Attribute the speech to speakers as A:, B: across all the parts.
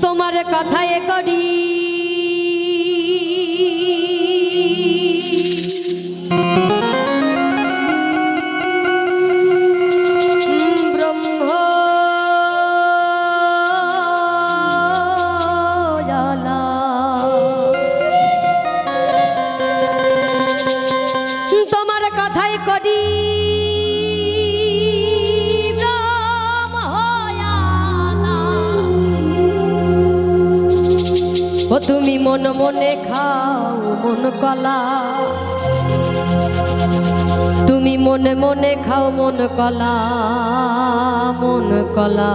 A: তোমার কথায় করি। ও তুমি মন মনে খাও মন কলা। তুমি মনে মনে খাও মন কলা মন কলা।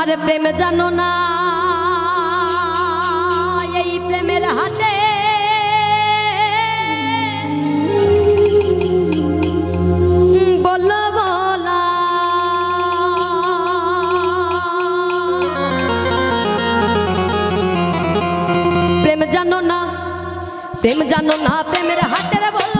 A: আরে প্রেম জানো না, এই প্রেমের হাতে প্রেম জানো না প্রেম জানো না প্রেমের হাতের বল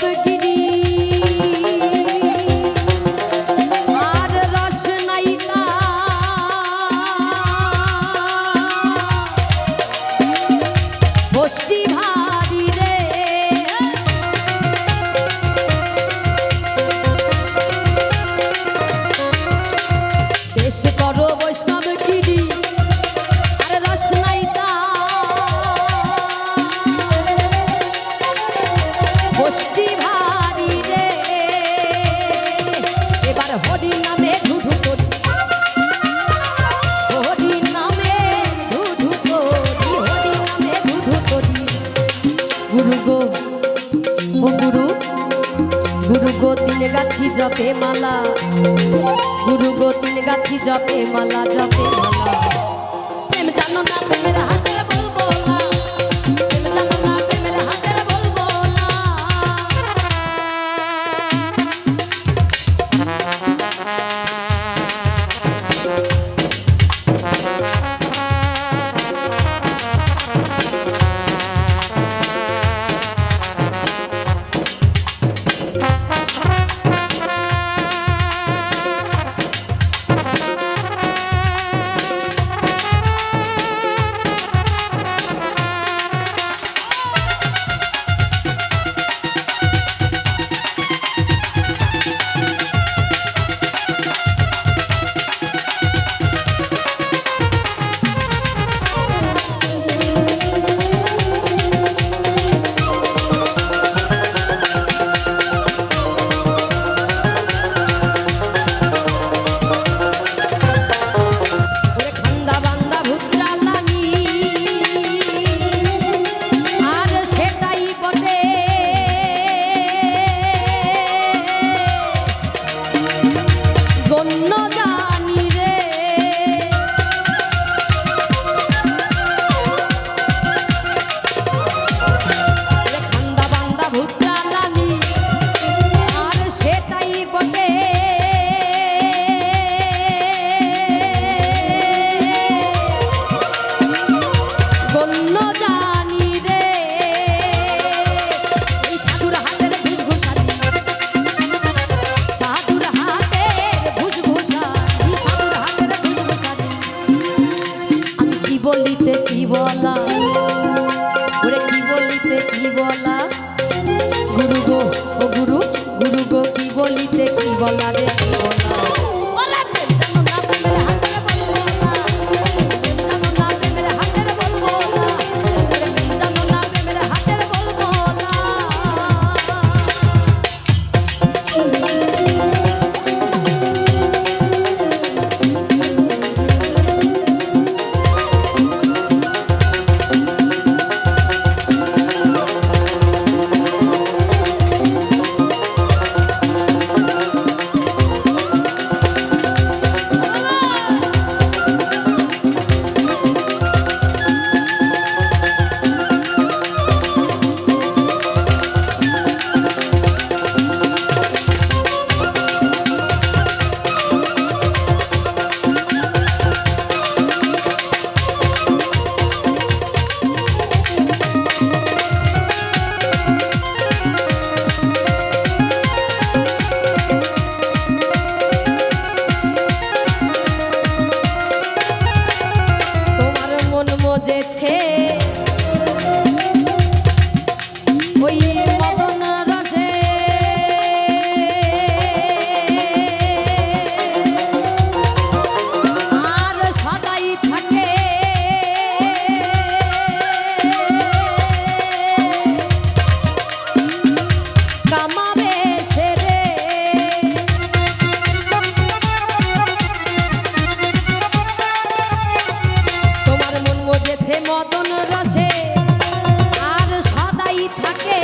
A: будуть. তিন গাছি জপে মালা। গুরু গো, তিন গাছি জপে মালা জপে মালা। প্রেম জানো না তোমরা বলা? গুরু গো ও গুরু গুরু গো কি বলিতে কি বলা রে কি বলা? মদন রসে আর সদাই থাকে।